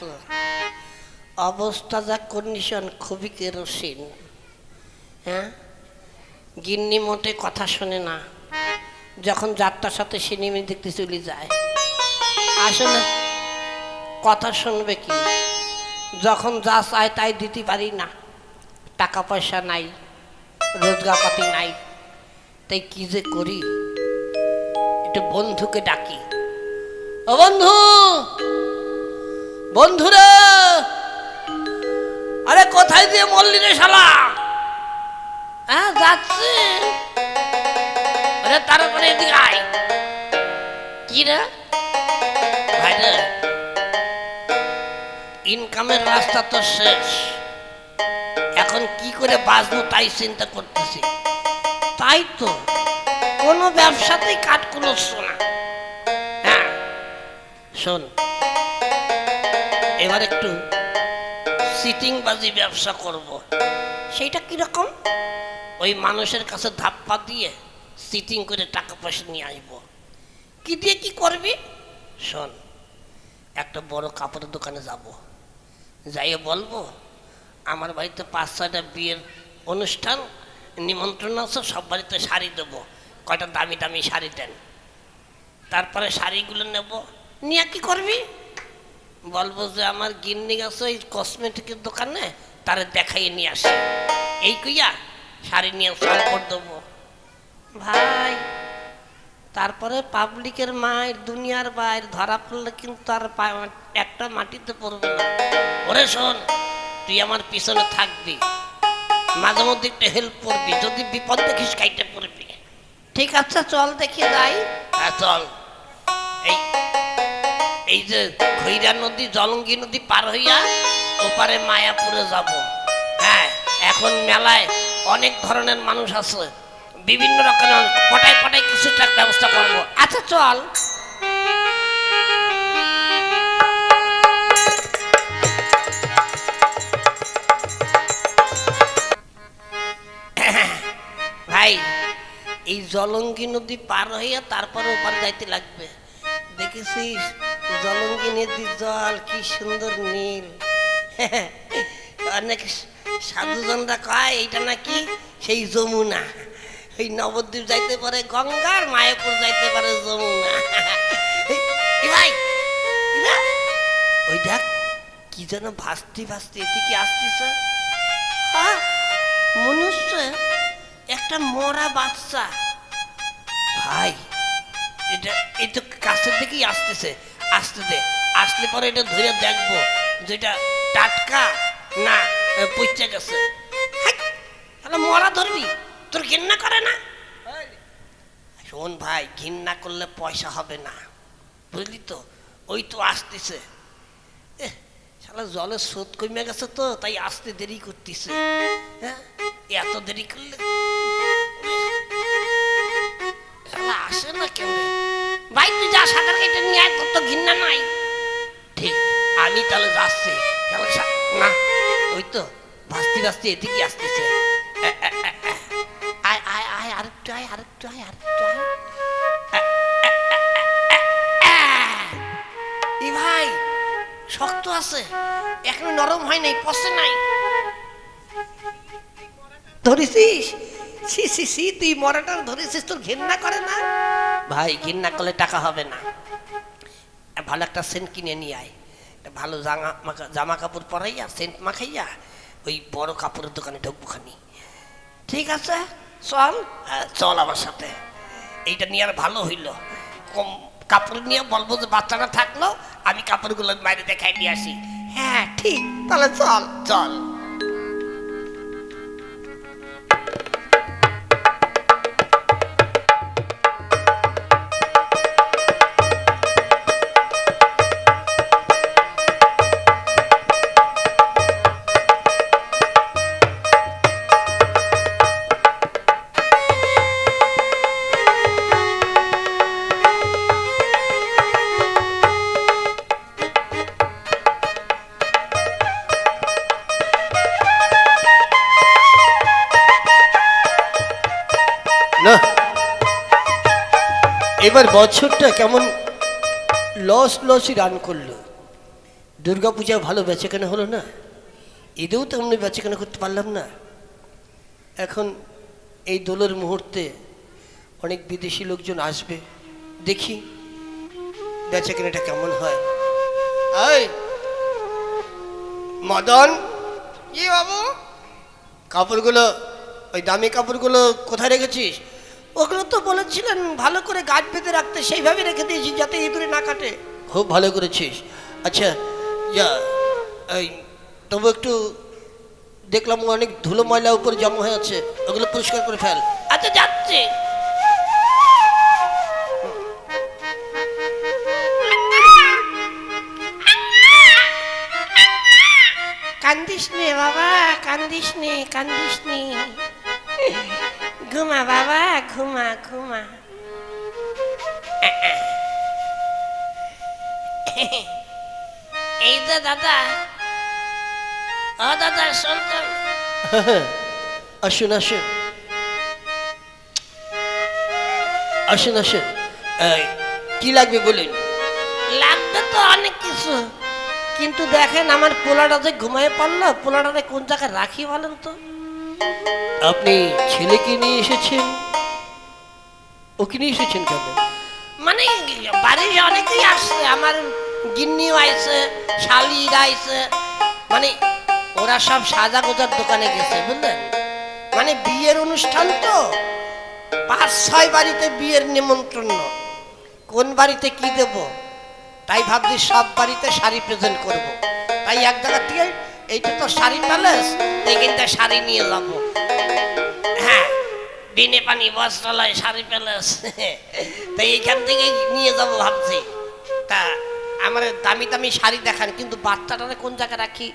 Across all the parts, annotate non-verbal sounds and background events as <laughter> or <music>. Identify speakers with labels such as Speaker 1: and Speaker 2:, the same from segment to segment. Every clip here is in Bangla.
Speaker 1: তো অবস্থা যা কন্ডিশন খুবই কেরোসিন। হ্যাঁ? গিন্নি মোটে কথা শোনে না। যখন যাত্রার সাথে সিনেমা দেখতে চলে যায়। আসলে কথা শুনবে কি? যখন যা চায় তাই দিতে পারি না। টাকা পয়সা নাই, রোজগারপাতি নাই। তাই কি যে করি? একটু বন্ধুকে ডাকি। ও বন্ধু! বন্ধুরে, আরে কোথায় দিয়ে মরলি রে শালা? হ্যাঁ যাচ্ছে। তারপরে এদিকে আয়। কি রে? ভাই রে ইনকামের রাস্তা তো শেষ। এখন কি করে বাঁচবো তাই চিন্তা করতেছি। তাই তো, কোনো ব্যবসাতেই কাট কুলোচ্ছ না। হ্যাঁ শোন এবার একটু সিটিং বাজি ব্যবসা করব। সেইটা কীরকম ওই মানুষের কাছে ধাপ্পা দিয়ে সিটিং করে টাকা পয়সা নিয়ে আসব কি দিয়ে কি করবি? শোন একটা বড় কাপড়ের দোকানে যাব। যাইয়ে বলব আমার বাড়িতে পাঁচ ছয়টা বিয়ের অনুষ্ঠান নিমন্ত্রণ আছে সব বাড়িতে শাড়ি দেবো। কয়টা দামি দামি শাড়ি দেন। তারপরে শাড়িগুলো নেব। নিয়ে কি করবি? বলব যে আমার গিন্নি গেছে ওই কসমেটিকের দোকানে তারে দেখাইয়ে নিয়ে আসে। এই কইয়া শাড়ি নিয়ে সংকট দেবো। ভাই তারপরে পাবলিকের মায়ের দুনিয়ার বাইর ধরা পড়লে কিন্তু আর একটা মাটিতে পড়বে না। ওরে শোন তুই আমার পিছনে থাকবি। মাঝে মধ্যে একটু হেল্প করবি যদি বিপদ দেখিস কাইটে পড়বি। ঠিক আছে চল দেখি যাই। হ্যাঁ চল। এই এই যে খৈরা নদী, জলঙ্গি নদী পার হইয়া ওপারে মায়াপুরে যাব। হ্যাঁ এখন মেলায় অনেক ধরনের মানুষ আছে। বিভিন্ন রকমের পটায় পটায় কিছু একটা ব্যবস্থা করব। আচ্ছা চল। ভাই, এই জলঙ্গি নদী পার হইয়া তারপরে ওপার যাইতে লাগবে। দেখেছিস? জলঙ্গি নদীর জল কি সুন্দর নীল। অনেক সাধুজনরা কয় নাকি সেই যমুনা। নবদ্বীপ যাইতে পারে গঙ্গার, মায়াপুর যাইতে পারে যমুনা। ভাই কি যেন ভাসতে ভাসতে এদিকে আসতেছে? হ্যাঁ একটা মরা বাচ্চা। ভাই, এটা এই তো কাছের দিকেই আসতেছে। আসতে দে। আসলে পরে এটা ধরে দেখব যেটা টাটকা না পচে গেছে। তাহলে মরা ধরবি? তোর ঘেন্না করে না? শোন ভাই, ঘৃণা করলে পয়সা হবে না। বুঝলি তো? ওই তো আসতেছে। শালা জলের স্রোত কমে গেছে তো, তাই আসতে দেরি করতেছে। হ্যাঁ? এত দেরি করলে আসে না কেন? ভাই, তুই যা সাঁতার কেটে নিয়ে আয়, তোর তো ঘৃণা নাই। ঠিক, আমি তাহলে যাচ্ছি। না, ওই তো, ভাসতে ভাসতে এদিকে আসতেছে। আয় আয় আয় আয় আয় ভাই, শক্ত আছে। এখনও নরম হয় নাই, পচে নাই। ধরেছিস? সি সি সি তুই মরাটা ধরেছিস, তোর ঘেন্না করে না? ভাই ঘেন্না করলে টাকা হবে না। ভালো একটা সেন্ট কিনে নিয়ে আয়। ভালো জামা জামা কাপড় পরাইয়া, সেন্ট মাখাইয়া ওই বড় কাপড়ের দোকানে ঢুকবো খানি। ঠিক আছে? চল চল আমার সাথে। এইটা নিয়ে আর ভালো হইল। কম কাপড় নিয়ে বলব যে বাচ্চারা থাকল, আমি কাপড়গুলো বাইরে দেখাই নিয়ে আসি। হ্যাঁ ঠিক, তাহলে চল চল।
Speaker 2: এবার বছরটা কেমন লস লসই রান করল। দুর্গা পূজায় ভালো বেচাকেনা হলো না? ঈদেও তো আমরা বেচাকেনা করতে পারলাম না। এখন এই দোলের মুহূর্তে অনেক বিদেশি লোকজন আসবে। দেখি বেচাকেনাটা কেমন হয়। এই মদন।
Speaker 1: কি বাবু?
Speaker 2: কাপড়গুলো ওই দামি কাপড়গুলো কোথায় রেখেছিস?
Speaker 1: ওগুলো তো বলেছিলেন ভালো করে গাছ বেঁধে রাখতে সেইভাবে রেখে দিয়েছি যাতে ইঁদুরে না কাটে।
Speaker 2: খুব ভালো করেছিস। আচ্ছা যা এই তবু একটু দেখলাম অনেক ধুলো ময়লা উপরে জমা হয়ে আছে ওগুলো পরিষ্কার করে ফেল।
Speaker 1: আচ্ছা যাচ্ছে। কান্দিস নে বাবা কান্দিস নে কান্দিস নে। ঘুমা বাবা ঘুমা ঘুমা এই তো দাদা ও দাদা শুনতাম
Speaker 2: আসুন আসুন। আসুন আসুন। কি লাগবে বলুন?
Speaker 1: লাগবে তো অনেক কিছু। কিন্তু দেখেন আমার পোলাটা যে ঘুমায় পড়ল পোলাটাতে কোন জায়গায় রাখি বলেন তো?
Speaker 2: আপনি ছেলেকে নিয়ে এসেছেন? ওকে নিয়ে এসেছেন কেন?
Speaker 1: মানে বাড়ির অনেকেই আসছে, আমার গিন্নিও আইছে, শালিরা আইছে। মানে ওরা সব সাজা গোজার দোকানে গেছে, বুঝলেন? মানে বিয়ের অনুষ্ঠান তো, পাঁচ, ছয় বাড়িতে বিয়ের নিমন্ত্রণ। কোন বাড়িতে কি দেব? তাই ভাবছি সব বাড়িতে শাড়ি প্রেজেন্ট করব। তাই এক জায়গা থেকে এইটা তো শাড়ি প্যালেস এইখানটা শাড়ি নিয়ে যাব। দিনে পানি, বস্ত্রালয়, শাড়ি প্যালেস। তাই এইখান থেকে নিয়ে যাব ভাবছি। তা আমার দামি দামি শাড়ি দেখান, কিন্তু বাচ্চাটারে কোন জায়গায় রাখি?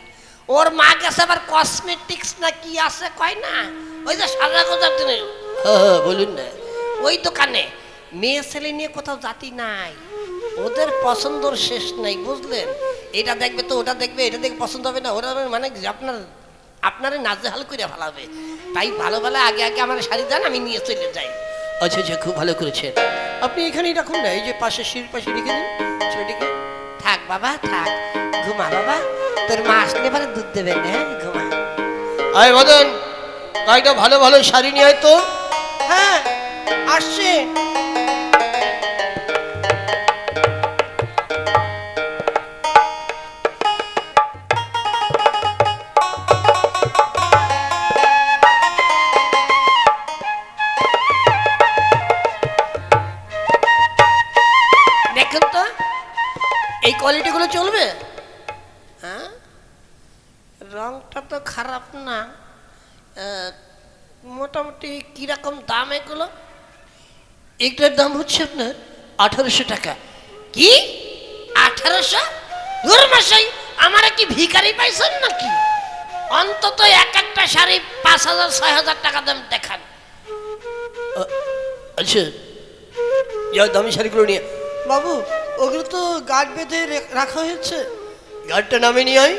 Speaker 1: ওর মা গেছে আবার কসমেটিক্স না কি আছে কয় না? ওই যে
Speaker 2: হ্যাঁ হ্যাঁ বলুন না।
Speaker 1: ওই দোকানে। মেয়ে ছেলে নিয়ে কোথাও জাতি নাই। ওদের পছন্দর শেষ নাই, বুঝলেন? এটা দেখবে তো, ওটা দেখবে, এটা দেখে পছন্দ হবে না ওরা মানে আপনার আপনারে নাজেহাল করে ফেলাবে তাই ভালো ভালো আগে আগে আমার শাড়ি দেন আমি নিয়ে চলে যাই।
Speaker 2: আচ্ছা আচ্ছা খুব ভালো করেছেন। আপনি এখানেই রাখুন না এই যে পাশে সিঁড়ির পাশে রেখে দিন ছেলেটিকে।
Speaker 1: থাক বাবা থাক। ঘুমা বাবা তোর মা আসলে পরে দুধ দেবেন হ্যাঁ? ঘুমা।
Speaker 2: আয় মদন কয়েকটা ভালো ভালো শাড়ি নিয়ে তো।
Speaker 1: হ্যাঁ আসছে।
Speaker 2: এটার দাম হচ্ছে আপনার আঠারোশো টাকা।
Speaker 1: কি? আঠারোশো? মাসাই আমার কি ভিখারি পাইছেন নাকি? অন্তত এক একটা শাড়ি পাঁচ হাজার ছয় হাজার টাকা দাম দেখান।
Speaker 2: আচ্ছা যা দামি শাড়িগুলো নিয়ে। বাবু ওগুলো তো গার্ড বেঁধে রাখা হয়েছে। গার্ডটা নামে নিয়ে আয়।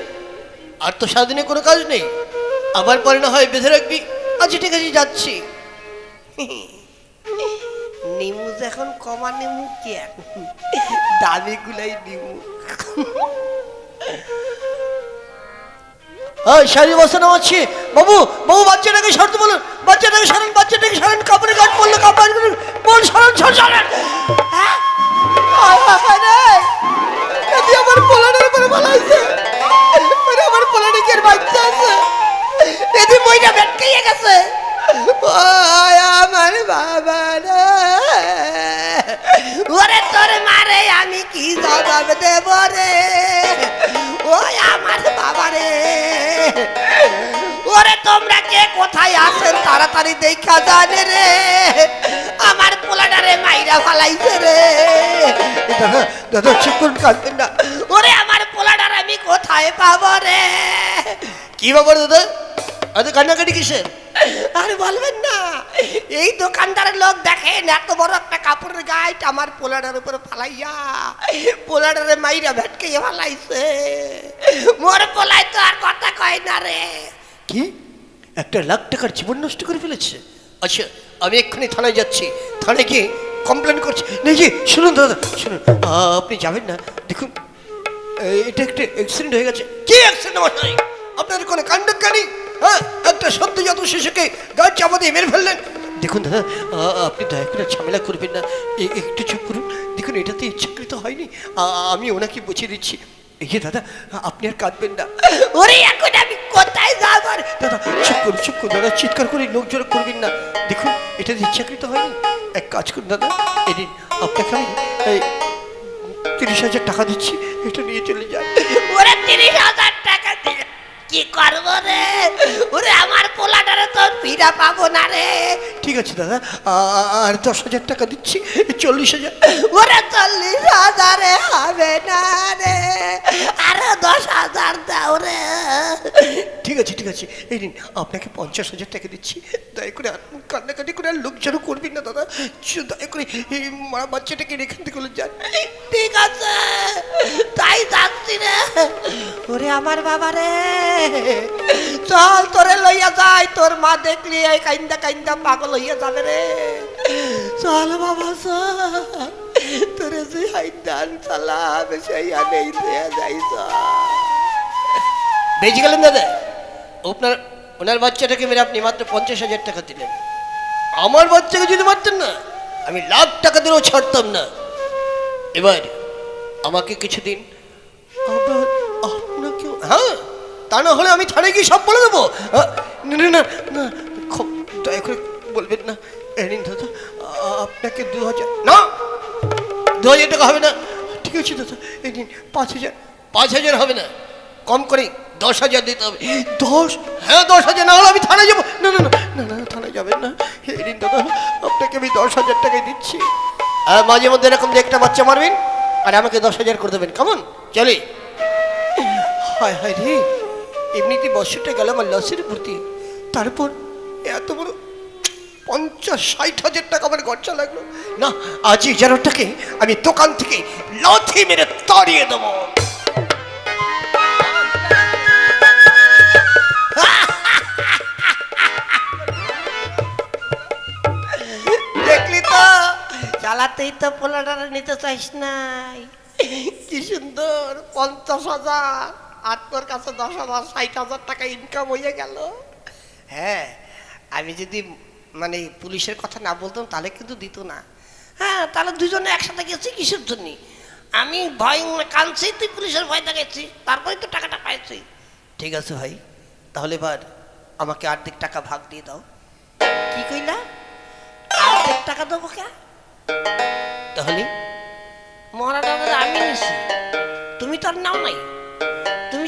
Speaker 2: আর তো সারাদিনে কোনো কাজ নেই। আবার পরে না হয় বেঁধে রাখবি। আচ্ছা ঠিক আছে যাচ্ছি। <laughs>
Speaker 1: নিমু যখন কমা নিমু কি আর দামি গুলাই নিমু।
Speaker 2: শাড়ি বসানো আছে বাবু বাবু, বাচ্চাটাকে সরতে বলুন। বাচ্চাটাকে সরান বাচ্চাটাকে সরান। কাপড়ে গাছ পড়ল, কাপড় বল, সরান সর সরান। আমার মানে আমার পোলারিকের বাচ্চা আছে
Speaker 1: এদি মইটা বেটকাইয়া গেছে।
Speaker 2: আমার বাবা
Speaker 1: ওরে তোর মারে আমি কি জবাব দেব রে? ওই আমার বাবা রে। ওরে তোমরা কে কোথায় আছেন তাড়াতাড়ি দেখা জানে রে। আমার পোলাটারে মাইরা ফালাইছে রে।
Speaker 2: দাদা চুপ করুন কাঁদবেন না।
Speaker 1: ওরে আমার পোলাটার আমি কোথায় পাবো রে?
Speaker 2: কি ব্যাপার দাদা? এত কান্নাকাটি কিসের?
Speaker 1: আর বলবেন না, এই দোকানদারের লোক দেখেন, এত বড় একটা কাপড়ের গাইট আমার পোলাটার উপরে ফালাইয়া পোলাটারে মাইরা ভেটকে ফালাইছে। মোর পোলাই তো আর কথা কয় না রে।
Speaker 2: কি? একটা লাখ টাকার জীবন নষ্ট করে ফেলেছে? আচ্ছা আমি এক্ষুনি থানায় যাচ্ছি। থানায় গিয়ে কমপ্লেন করছি। নেই জি শুনুন দাদা, শুনুন। আপনি যাবেন না? দেখুন এটা একটা অ্যাক্সিডেন্ট হয়ে গেছে। কি অ্যাক্সিডেন্ট আপনার কোনো কাণ্ড জ্ঞানী হ্যাঁ একটা সদ্যজাত শিশুকে গাছ চাপা দিয়ে মেরে ফেললেন। দেখুন দাদা আপনি দয়া করে ঝামেলা করবেন না। একটু চুপ করুন। দেখুন এটাতে ইচ্ছাকৃত হয়নি। আমি ওনাকে বুঝিয়ে দিচ্ছি। এই যে দাদা আপনি আর কাঁদবেন না।
Speaker 1: ওরে এখন আমি কোথায় যাব?
Speaker 2: দাদা চুপ করুন চুপ করুন। দাদা চিৎকার করে লোক জোর করবেন না। দেখুন এটাতে ইচ্ছাকৃত হয়নি। এক কাজ করুন দাদা এদিন আপনাকে আমি এই তিরিশ হাজার টাকা দিচ্ছি। এটা নিয়ে চলে যান।
Speaker 1: ওরে তিরিশ হাজার টাকা দিয়ে কি করব রে? ওরে আমার পোলাটারে তো ফিরা পাবো না রে।
Speaker 2: ঠিক আছে দাদা। আর দশ হাজার টাকা দিচ্ছি চল্লিশ হাজার।
Speaker 1: ওরে চল্লিশ হাজারে হবে না রে। আরও দশ হাজার দাও রে।
Speaker 2: ঠিক আছে ঠিক আছে। এই দিন আপনাকে পঞ্চাশ হাজার টাকা দিচ্ছি। দয়া করে কান্নাকাটি করে আর লোক যেন করবেন না দাদা। দয়া করে এই মারা বাচ্চাটাকে এখান থেকে যান।
Speaker 1: ঠিক আছে তাই যাচ্ছি রে। ওরে আমার বাবা রে। <laughs> চল, তোরে লইয়া যাই, তোর মা দেখলি এই কাইন্দা কাইন্দা পাগল হইয়া যাবে রে। চল বাবা, চল। তোরে যে হাইদান চালাম সেই আনেই দেয়া যাই
Speaker 2: বেঁচে গেলেন দাদা, আপনার, ওনার বাচ্চাটাকে মেরে আপনি মাত্র পঞ্চাশ হাজার টাকা দিলেন। আমার বাচ্চাকে যদি মারতেন না, আমি লাখ টাকা দিলেও ছাড়তাম না। এবার, আমাকে কিছু তা না হলে আমি থানায় গিয়ে সব বলে দেবো। না না দয়া করে বলবেন না। এই নিন দাদা আপনাকে দু হাজার না, দু হাজার টাকা হবে না। ঠিক আছে দাদা এই নিন, পাঁচ হাজার পাঁচ হাজার হবে না। কম করে দশ হাজার দিতে হবে। দশ? হ্যাঁ দশ হাজার, না হলে আমি থানায় যাব। না না না না না, থানায় যাবেন না। এই নিন দাদা, আপনাকে আমি দশ হাজার টাকাই দিচ্ছি। আর মাঝে মধ্যে এরকম যে একটা বাচ্চা মারবেন, আর আমাকে দশ হাজার করে দেবেন। কেমন? চলি। হায় হায় রে। এমনিতে বছরটা গেল আমার লসের প্রতি তারপর এত বড় পঞ্চাশ ষাট হাজার টাকা আমার খরচা লাগল। না আজ এই জানোটাকে আমি দোকান থেকে লাথি মেরে তাড়িয়ে দেবো।
Speaker 1: দেখলি তো? চালাতেই তো পোলাটারে নিতে চাইস নাই। কি সুন্দর পঞ্চাশ হাজার। আর তোর কাছে দশ হাজার, ষাট হাজার টাকা ইনকাম হয়ে গেল। হ্যাঁ আমি যদি মানে পুলিশের কথা না বলতাম, তাহলে কিন্তু দিত না। হ্যাঁ তাহলে দুজনে একসাথে গেছি কিসের জন্য? আমি ভয় কানছি তুই পুলিশের ভয় দেখাচ্ছি তারপরে তো টাকাটা পাইছি।
Speaker 2: ঠিক আছে ভাই, তাহলে এবার আমাকে আর্ধেক টাকা ভাগ দিয়ে দাও।
Speaker 1: কি কইলা? অর্ধেক টাকা দেবো কে?
Speaker 2: তাহলে?
Speaker 1: মহারাজা, আমি নিছি। তুমি তো আর নাও নাই।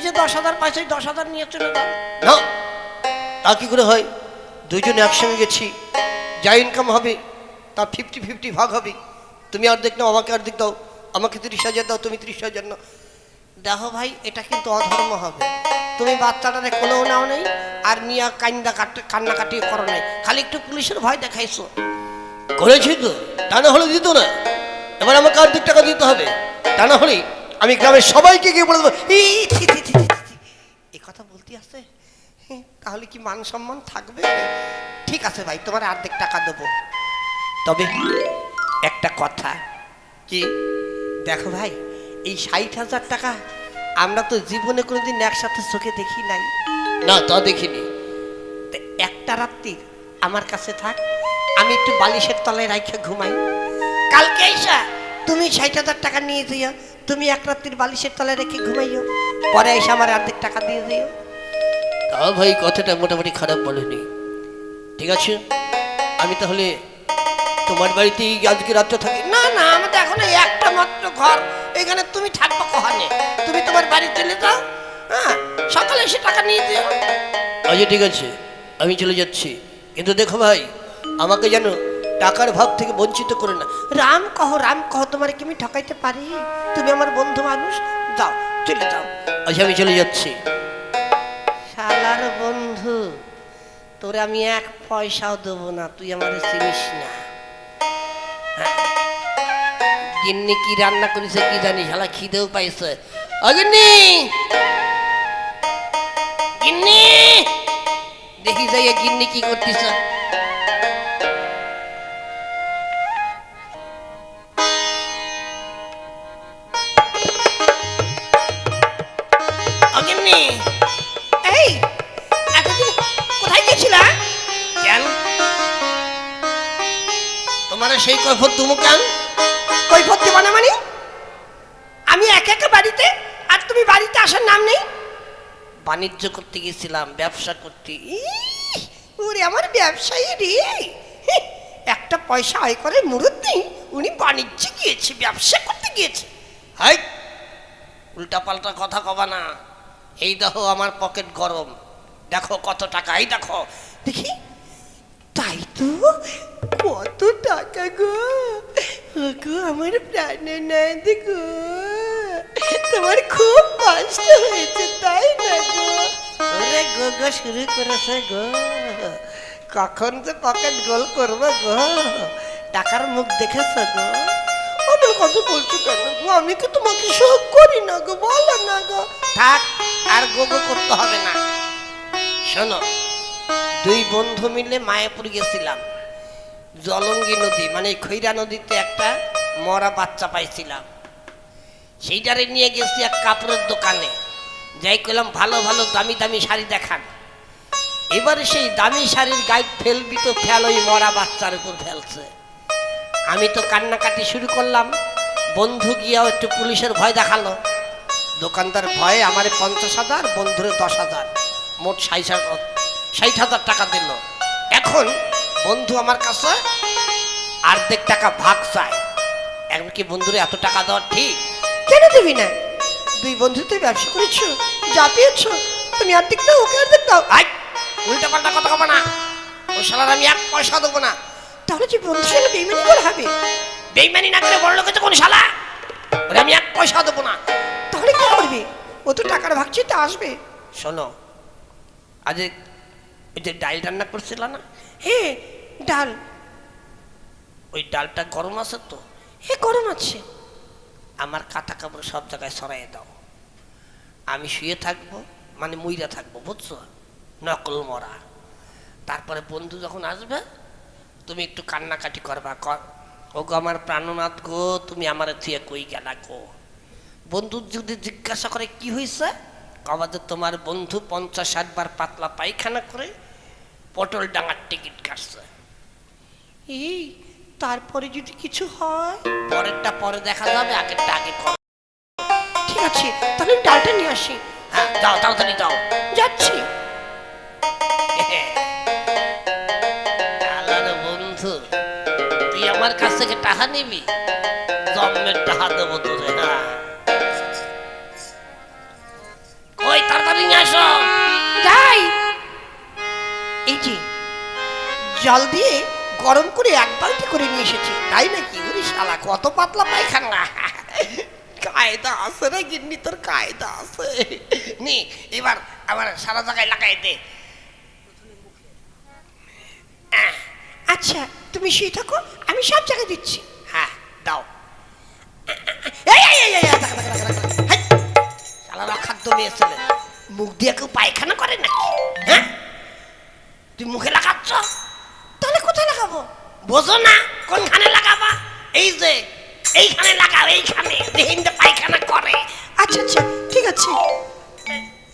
Speaker 1: যে দশ হাজার পাইছো, দশ হাজার নিয়ে চলে যাও।
Speaker 2: না, তা কি করে হয়? দুজনে একসঙ্গে গেছি, যা ইনকাম হবে, তা ফিফটি ফিফটি ভাগ হবে। তুমি অর্ধেক নাও আমাকে অর্ধেক দাও, আমাকে তিরিশ হাজার দাও, তুমি তিরিশ হাজার নাও।
Speaker 1: দেখো ভাই, এটা কিন্তু অধর্ম হবে। তুমি বাচ্চাটারে কোলেও নাও নেই, আর নিয়ে কান্দা কাট কান্নাকাটি করো নাই। খালি একটু পুলিশের ভয় দেখাইছো।
Speaker 2: করেছি তো, তা না হলে দিত না। এবার আমাকে অর্ধেক টাকা দিতে হবে। তা না হলে আমি গ্রামের সবাইকে গিয়ে বলে দেবো
Speaker 1: এই, কথা বলতে আছে হ্যাঁ, তাহলে কি মান সম্মান থাকবে? ঠিক আছে ভাই তোমার অর্ধেক টাকা দেবো। তবে একটা কথা
Speaker 2: কি?
Speaker 1: দেখো ভাই এই ষাট হাজার টাকা আমরা তো জীবনে কোনোদিন একসাথে চোখে দেখি নাই।
Speaker 2: না তা দেখিনি।
Speaker 1: তা একটা রাত্রি আমার কাছে থাক আমি একটু বালিশের তলায় রাইখে ঘুমাই। কালকে এসা তুমি ষাট হাজার টাকা নিয়ে যেও তুমি এক রাত্রির বালিশের তলায় রেখে ঘুমাইও। পরে এসে আমার অর্ধেক টাকা দিয়ে দিও।
Speaker 2: তা ভাই কথাটা মোটামুটি খারাপ বলেনি। ঠিক আছে আমি তাহলে তোমার বাড়িতেই আজকে রাত্রে থাকি?
Speaker 1: না না আমাদের এখন একটা মাত্র ঘর। এখানে তুমি থাকব কহানে তুমি তোমার বাড়ি চলে যাও হ্যাঁ? সকালে এসে টাকা নিয়ে দিও
Speaker 2: আচ্ছা ঠিক আছে আমি চলে যাচ্ছি। কিন্তু দেখো ভাই আমাকে যেন টাকার ভাব থেকে বঞ্চিত করে না।
Speaker 1: রাম কহ রাম কহ, তোমার কি আমি ঠকাইতে পারি? তুমি আমার বন্ধু মানুষ? যাও চলে যাও।
Speaker 2: আচ্ছা আমি চলে যাচ্ছি।
Speaker 1: শালার বন্ধু, তোরে আমি এক পয়সাও দেবো না, তুই আমার চিনিস না। হ্যাঁ। গিন্নি কি রান্না করেছে কি জানি, শালা খিদেও পাইছে। অগিন্নি গিন্নি! দেখি যাই গিন্নি কি করতিস তোমার সেই কৈফত তুমু কেন
Speaker 2: কৈফত দেব না মানে? আমি একা একা বাড়িতে আর তুমি বাড়িতে আসার নাম নেই?
Speaker 1: বাণিজ্য করতে গেছিলাম ব্যবসা করতে।
Speaker 2: ওরে আমার ব্যবসায়ী রে। একটা পয়সা আয় করে মুরত নেই। উনি বাণিজ্যে গিয়েছে ব্যবসা করতে গিয়েছে।
Speaker 1: হাই উল্টা পাল্টা কথা কবা না। এই দেখো আমার পকেট গরম। দেখো কত টাকা এই দেখো।
Speaker 2: দেখি। তাই তো? কত টাকা গো? গো আমার প্রাণনাথ গো। তোমার খুব কষ্ট হয়েছে তাই না গো? ওরে গো গো শুরু করেছে গো। কখন যে পকেট গোল করব গো? টাকার মুখ দেখেছ গো? আমার কথা বলছো কেন গো? আমি কি তোমাকে শোক করি না গো? বলো না গো।
Speaker 1: থাক আর গোগো করতে হবে না। শোনো দুই বন্ধু মিলে মায়াপুর গেছিলাম। জলঙ্গি নদী মানে খৈরা নদীতে একটা মরা বাচ্চা পাইছিলাম। সেইটারে নিয়ে গেছি এক কাপড়ের দোকানে। যাই করলাম ভালো ভালো, দামি দামি শাড়ি দেখান। এবারে সেই দামি শাড়ির গায়ে ফেলবি তো ফেল, ওই মরা বাচ্চার উপর ফেলছে। আমি তো কান্নাকাটি শুরু করলাম। বন্ধু গিয়াও একটু পুলিশের ভয় দেখাল। দোকানদার ভয়ে আমার পঞ্চাশ হাজার, বন্ধুরে দশ হাজার, মোট ষাট ষাট হাজার টাকা দিল। বন্ধু আমার কাছে অর্ধেক টাকা ভাগ চায়। এখন কি বন্ধুরে এত টাকা দেওয়া ঠিক?
Speaker 2: কেন দিবি না? দুই বন্ধু তুই ব্যবসা করেছ যা পেয়েছ তুমি অর্ধেক দাও ওকে অর্ধেক দাও।
Speaker 1: আই উল্টা পাল্টা কথা কবে না। ওই শালার আমি এক পয়সা দেবো না।
Speaker 2: তাহলে যে বন্ধু সঙ্গে বেইমানি করে হবে?
Speaker 1: বেইমানি না করে বড় লোক কোন শালা? ওরে আমি এক পয়সা দেবো না।
Speaker 2: তাহলে কি করবি? ও তো টাকার ভাগ চেয়ে আসবে।
Speaker 1: শোনো আজ ওই যে ডাল রান্না করছিল না?
Speaker 2: হে ডাল।
Speaker 1: ওই ডালটা গরম আছে তো?
Speaker 2: হে গরম আছে।
Speaker 1: আমার কাটা কাপড় সব জায়গায় সরাই দাও। আমি শুয়ে থাকব মানে মুইরা থাকব বুঝছ? নকল মরা। তারপরে বন্ধু যখন আসবে তুমি একটু কান্নাকাটি করবা কর ও গো আমার প্রাণনাথ গো তুমি আমার থুয়ে কই গেলা গো? বন্ধু যদি জিজ্ঞাসা করে কি হয়েছে কবা যে তোমার বন্ধু পঞ্চাশ ষাট বার পাতলা পায়খানা করে পটল ডাঙার টিকিট কাটছে।
Speaker 2: এই তারপরে যদি কিছু হয়?
Speaker 1: পরেরটা পরে দেখা যাবে আগেরটা আগে করো।
Speaker 2: ঠিক আছে তাহলে ডালটা নিয়ে আসি।
Speaker 1: হ্যাঁ যাও তাড়াতাড়ি যাও
Speaker 2: যাচ্ছি।
Speaker 1: বন্ধু তুই আমার কাছ থেকে টাকা নিবি? জন্মের টাকা দেবো তোরে হ্যাঁ। কই তাড়াতাড়ি নিয়ে আসো।
Speaker 2: যাই। এই যে জল দিয়ে গরম করে এক বালতি করে নিয়ে এসেছি
Speaker 1: তাই নাকি ওরে শালা কত পাতলা পায়খানা কায়দা আছে রে গিন্নি তোর কায়দা আছে নি এবার আবার সারা জায়গায় লাগাই দে
Speaker 2: আচ্ছা তুমি শুয়ে থাকো আমি সব জায়গায় দিচ্ছি
Speaker 1: হ্যাঁ দাও শালার মেয়ে ছেলে মুখ দিয়ে কেউ পায়খানা করে নাকি হ্যাঁ তুই মুখে লাগাচ্ছ
Speaker 2: কোথায় লাগাবো?
Speaker 1: বোঝো না কোনখানে লাগাবা? এই যে এইখানে লাগাও এইখানে দেহিন পায়খানা করে।
Speaker 2: আচ্ছা আচ্ছা ঠিক আছে।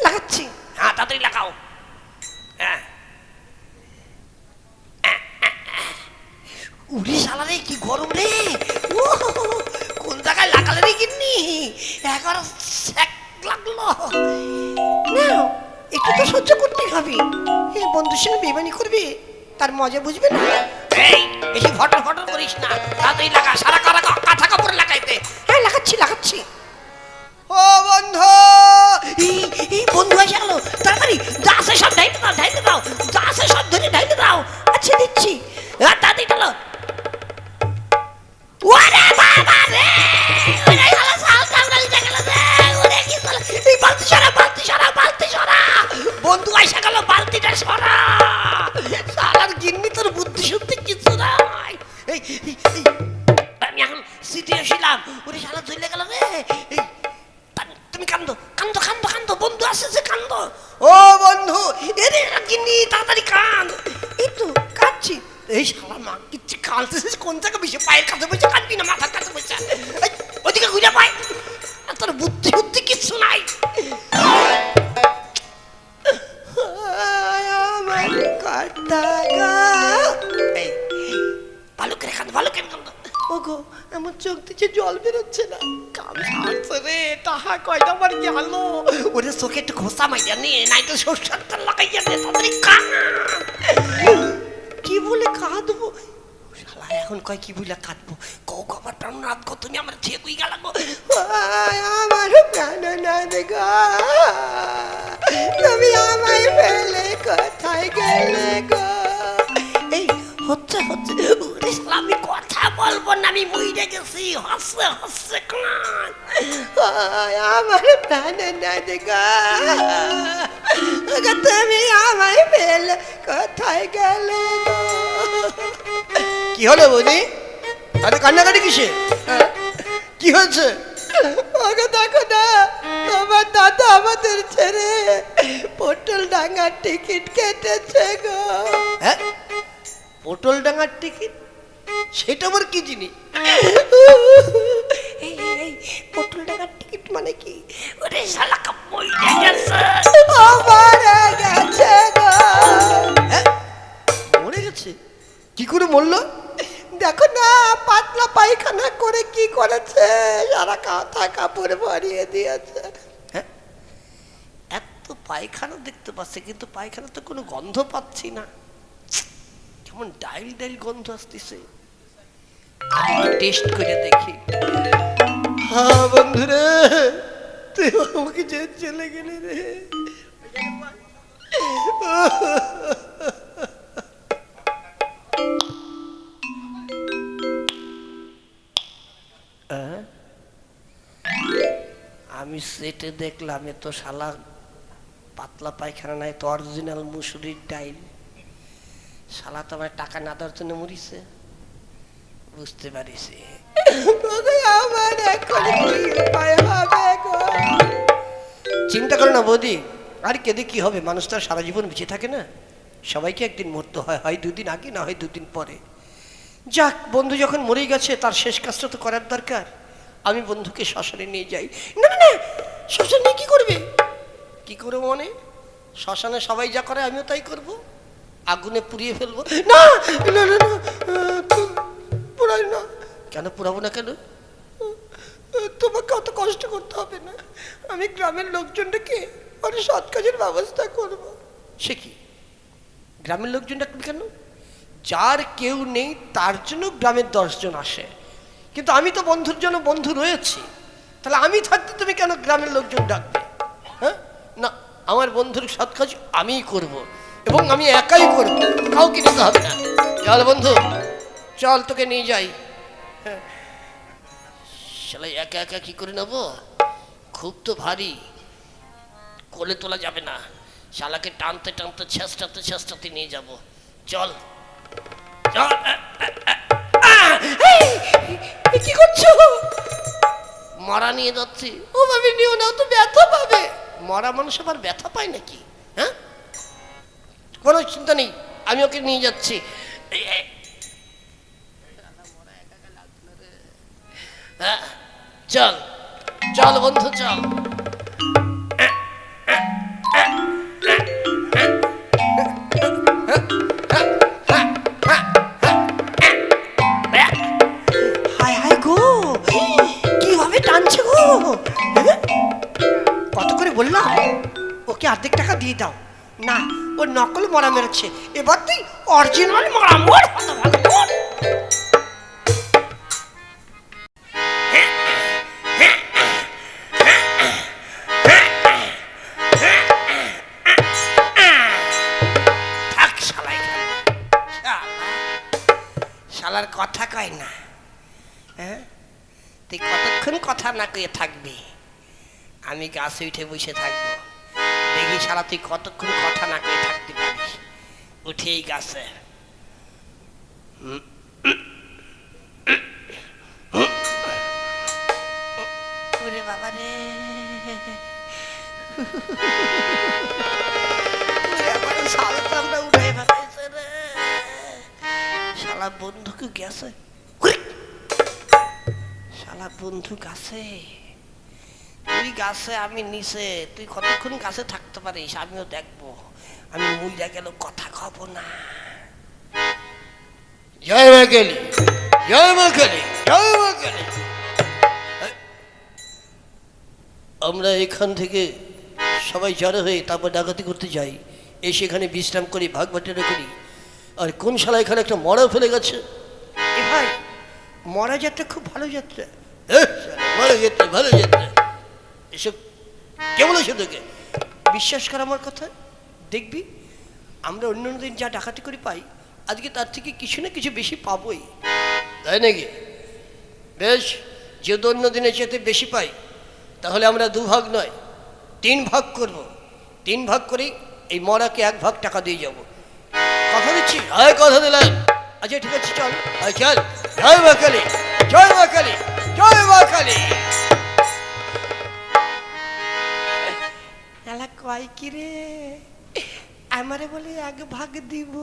Speaker 2: লাগাচ্ছি।
Speaker 1: হ্যাঁ তাড়াতাড়ি লাগাও। হ্যাঁ। উড়ি শালারে কি গরম রে। কোন জায়গায় লাগালে রে কিন্নি একবার স্যাক লাগল।
Speaker 2: না একটু তো সহ্য করতেই হবে। এই বন্ধুর সঙ্গে বেমানি করবে? তার মজা বুঝবে না?
Speaker 1: এই বেশি ফটর ফটর করিস না। তাড়াতাড়ি লাগা সারা কারা কাঁথা কাপড় লাগাইতে।
Speaker 2: হ্যাঁ লাগাচ্ছি লাগাচ্ছি।
Speaker 1: ও বন্ধু!
Speaker 2: বন্ধু এসে গেল। তাড়াতাড়ি
Speaker 1: যা আছে সব ঢাইতে দাও ঢাইতে দাও যা আছে সব ধরে ঢাইতে দাও।
Speaker 2: নিয়ে নে কি বলে কাঁদবো? এখন কয় কি বলে কাঁদবো? কৌ কবার প্রাণ রাত গো, তুমি আমার ছেয়ে কই গেল গো? আমার প্রাণ নাথ গো। তুমি আমায় ফেলে কোথায় গেলে গো? এই, হচ্ছে হচ্ছে আমি বলব না আমি মইরে গেছি। হসে হসে কান আমার প্রাণ তুমি আমায় ফেলে কোথায় গেলে? গো কি হলো বৌদি? আরে কান্নাকাটি কিসে? কি হয়েছে? ওকে দেখো না তোমার দাদা আমাদের ছেড়ে পটল ডাঙ্গার টিকিট কেটেছে গো। হ্যাঁ? পটল ডাঙ্গার টিকিট? সেটা আবার কি জিনিস? এই এই, এই পটল ডাঙ্গার টিকিট মানে কি?
Speaker 1: ওরে শালা মইরা গেছে।
Speaker 2: মারা গেছে গো। হ্যাঁ? মরে গেছে? কি করে মরলো? দেখো না পাতলা পায়খানা করে কি করেছে? সারা কাঁথা কাপড় ভরিয়ে দিয়েছে। হ্যাঁ এত পায়খানা দেখতে পাচ্ছে কিন্তু পায়খানা তো কোনো গন্ধ পাচ্ছি না। ডাইল গন্ধ আসতেছে। টেস্ট করে দেখি। হ্যাঁ বন্ধুরে, তুই আমাকে যে চলে গেলে রে? আমি সেটে দেখলাম এ তো শালা পাতলা পায়খানা নাই, তো অরিজিনাল মুসুরির ডাইল। শালা তো আমার টাকা না দেওয়ার জন্য মরিছে। বুঝতে পারিছি আমার এখন উপায় হবে গো। চিন্তা করো না বৌদি আর কেঁদে কি হবে? মানুষ তো আর সারা জীবন বেঁচে থাকে না। সবাইকে একদিন মরতে হয় হয় দুদিন আগে না হয় দুদিন পরে। যাক বন্ধু যখন মরেই গেছে তার শেষ কাজটা তো করার দরকার। আমি বন্ধুকে শ্মশানে নিয়ে যাই। না না না শ্মশানে কি করবে? কি করব মানে? শ্মশানে সবাই যা করে আমিও তাই করব? আগুনে পুড়িয়ে ফেলব। না না না না পোড়াই না। কেন পোড়াবো না কেন? তোমাকে অত কষ্ট করতে হবে না। আমি গ্রামের লোকজনটাকে অনেক সৎ কাজের ব্যবস্থা করব। সে কি? গ্রামের লোকজন ডাকবে কেন? যার কেউ নেই তার জন্য গ্রামের দশজন আসে। কিন্তু আমি তো বন্ধুর জন্য বন্ধু রয়েছি। তাহলে আমি থাকতে তুমি কেন গ্রামের লোকজন ডাকবে? হ্যাঁ? না আমার বন্ধুর সৎ কাজ আমিই করব। এবং আমি একাই করব কাউকে নিতে হবে না। চল বন্ধু, চল তোকে নিয়ে যাই। শালা, একা একা কি করে নেব? খুব তো ভারী। কোলে তোলা যাবে না। শালাকে টানতে টানতে, ছেঁচটাতে ছেঁচটাতে নিয়ে যাব। চল। চল। কি করছ? মরা নিয়ে যাচ্ছি। ও ভাবি, নিও না তো ব্যথা পাবে। মরা মানুষ আবার ব্যথা পায় নাকি? হ্যাঁ? কোনো চিন্তা নেই আমি ওকে নিয়ে যাচ্ছি। হ্যাঁ, চল চল বন্ধু চল। হায় বললাম? ওকে অর্ধেক টাকা দিয়ে দাও। না, ও নকল মরা মেরেছে। এবার তুই অরিজিনাল মরা মর। শালার কথা কয় না। হ্যাঁ? তুই কতক্ষণ কথা না কয়ে থাকবি? আমি গাছে উঠে বসে থাকব। দেখি শালা, তুই কতক্ষণ কথা না কয়ে থাকতে পারিস? উঠেই গাছে। শালা বন্ধুকে গেছে! শালা বন্ধু গাছে। তুই গাছে আমি নিচে তুই কতক্ষণ গাছে থাকতে পারিস আমিও দেখব। আমি মুইরা গেল কথা কব না। জয় মা কালী জয় মা কালী জয় মা কালী। আমরা এখান থেকে সবাই জড়ো হয়ে তারপর ডাকাতি করতে যাই। এসে এখানে বিশ্রাম করি ভাগ বাটারা করি। আর কোন শালা এখানে একটা মরা ফেলে গেছে? এ ভাই মরা যাত্রা খুব ভালো যাত্রা। ভালো যাত্রা ভালো যাত্রা। এসব কে বলেছে তোকে বিশ্বাস কর আমার কথা, দেখবি আমরা অন্য দিন যা ডাকাতি করে পাই, আজকে তার থেকে কিছু না কিছু বেশি পাবোই। তাই নাকি? বেশ যেহেতু অন্য দিনের চেয়ে বেশি পাই, তাহলে আমরা দু ভাগ নয়, তিন ভাগ করব। তিন ভাগ করেই এই মরাকে এক ভাগ টাকা দিয়ে যাব। কথা দিচ্ছি? আয় কথা দিলাম। আচ্ছা ঠিক আছে, চল। চল। জয় মা কালী, জয় মা কালী, জয় মা কালী।
Speaker 3: কয় কি রে আমারে বলে এক ভাগ দিব।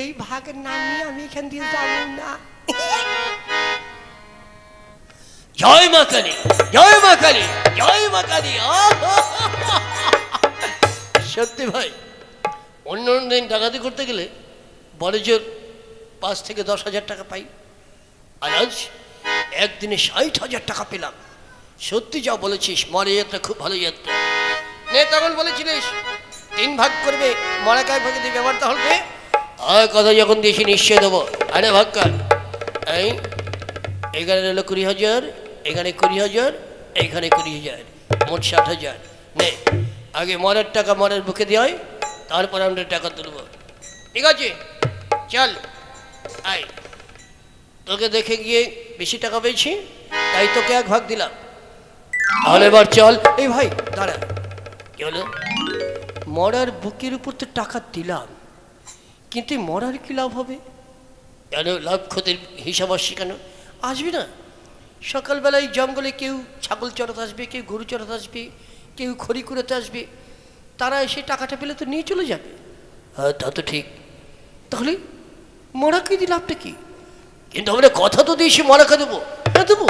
Speaker 3: এই ভাগ না নিয়ে আমি এখান দিয়ে যাব না।
Speaker 2: জয় মা কালী, জয় মা কালী, জয় মা কালী। সত্যি ভাই, অন্য অন্য দিন ডাকাতি করতে গেলে বড় জোর পাঁচ থেকে দশ হাজার টাকা পাই। আর আজ একদিনে ষাট হাজার টাকা পেলাম। সত্যি যা বলেছিস মরে যাত্রা খুব ভালো যাত্রা। তখন বলেছিলিস, তিন ভাগ করবে মরা কায় ভাগে দিয়ে ব্যবহার তাহলে আর কথা যখন দিয়েছি নিশ্চয় দেবো। আরে ভাগ কার এই, এখানে রইল কুড়ি হাজার, এখানে কুড়ি হাজার এইখানে কুড়ি হাজার, মোট ষাট হাজার। নে, আগে মরের টাকা মরের বুকে দিয়ে হয় তারপর আমরা টাকা তুলব। ঠিক আছে, চল। আয়, তোকে দেখে গিয়ে বেশি টাকা পেয়েছি, তাই তোকে এক ভাগ দিলাম। তাহলে এবার চল। এই ভাই, দাঁড়া। হলো? মরার বুকের উপর তো টাকা দিলাম কিন্তু মরার কি লাভ হবে? কেন? লাভ ক্ষতির হিসাব আসছে কেন? আসবে না। সকালবেলায় জঙ্গলে কেউ ছাগল চড়াতে আসবে কেউ গরু চড়াতে আসবে কেউ খড়ি কুড়াতে আসবে তারা এসে টাকাটা পেলে তো নিয়ে চলে যাবে। হ্যাঁ তা তো ঠিক। তাহলে মরাকে দিয়ে লাভটা কি? কিন্তু আমরা কথা তো দিয়েছি মরাকে দেবো? হ্যাঁ দেবো?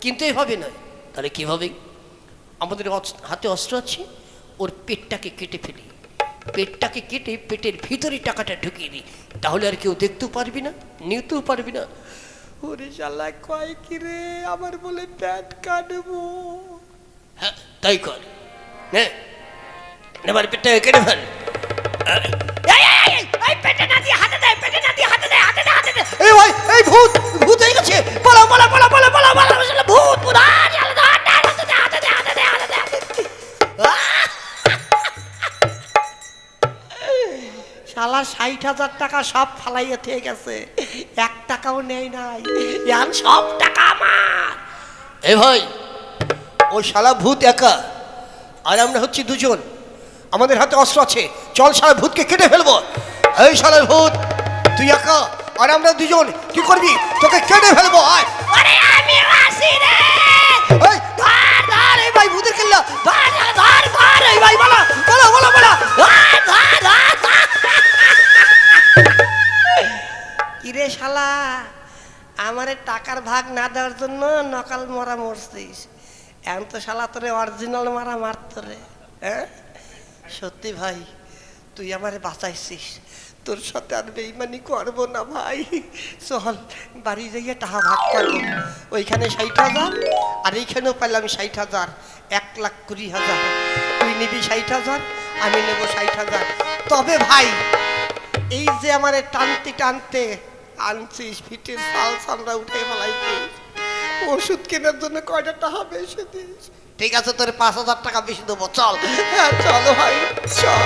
Speaker 2: কিন্তু এভাবে নয়। তাহলে কীভাবে? আমাদের হাতে অস্ত্র আছে? ওর পেটটাকে কেটে ফেলি পেটটাকে কেটে পেটের ভিতরে টাকাটা ঢুকিয়ে দিই তাহলে আর কেউ দেখতেও পারবি না নিতেও পারবি না
Speaker 3: ওরে শালা কয় কি রে আমার বলে প্যাট কাটবো
Speaker 2: হ্যাঁ তাই কর হ্যাঁ এবার পেটটাকে কেটে ফেল
Speaker 3: পেটে না দিয়ে হাতে দে পেটে না দিয়ে হাতে দে হাতে দে হাতে দে
Speaker 2: এই ভাই এই ভূত ভূত হয়ে গেছে পালাও পালাও
Speaker 3: শালা ভূত ভূত হাতে হাতে হাতে হাতে হাতে। শালা ষাট হাজার টাকা সব ফালাইয়া থেকে গেছে। এক টাকাও নেই। নাই সব টাকা আমার।
Speaker 2: এ ভাই ও শালা ভূত একা। আর আমরা হচ্ছি দুজন। আমাদের হাতে অস্ত্র আছে। চল শালা ভূতকে কেটে ফেলব। এই শালা ভূত তুই একা? আর আমরা দুজন কি করবি? তোকে কেটে ফেলব আয়।
Speaker 3: আরে আমি আসি রে।
Speaker 2: এই,
Speaker 3: ধর ধর
Speaker 2: এই ভাই ভূতের কিল্লা।
Speaker 3: ধর ধর, ধর ধর এই ভাই বলো বলো বলো বলো। আমারে টাকার ভাগ না দেওয়ার জন্য নকাল মরা মরছিস। এখন তো শালা তোরে অরিজিনাল মারা মারত রে হ্যাঁ? সত্যি ভাই, তুই আমারে বাঁচাইছিস। তোর সাথে আর বেইমানি করব না ভাই। চল, বাড়ি যাইয়ে টাকা ভাগ করব ওইখানে ষাট হাজার, আর এইখানেও পেলাম ষাট হাজার, এক লাখ কুড়ি হাজার। তুই নিবি ষাট হাজার, আমি নেব ষাট হাজার। তবে ভাই, এই যে আমার টানতে টানতে আনছিস ফিটের সাল সামরা উঠে ফেলাইছিস ওষুধ কেনার জন্য কয়টা টাকা বেশি দিস? ঠিক আছে তোর পাঁচ হাজার টাকা বেশি দেবো চল। হ্যাঁ চলো ভাই চল।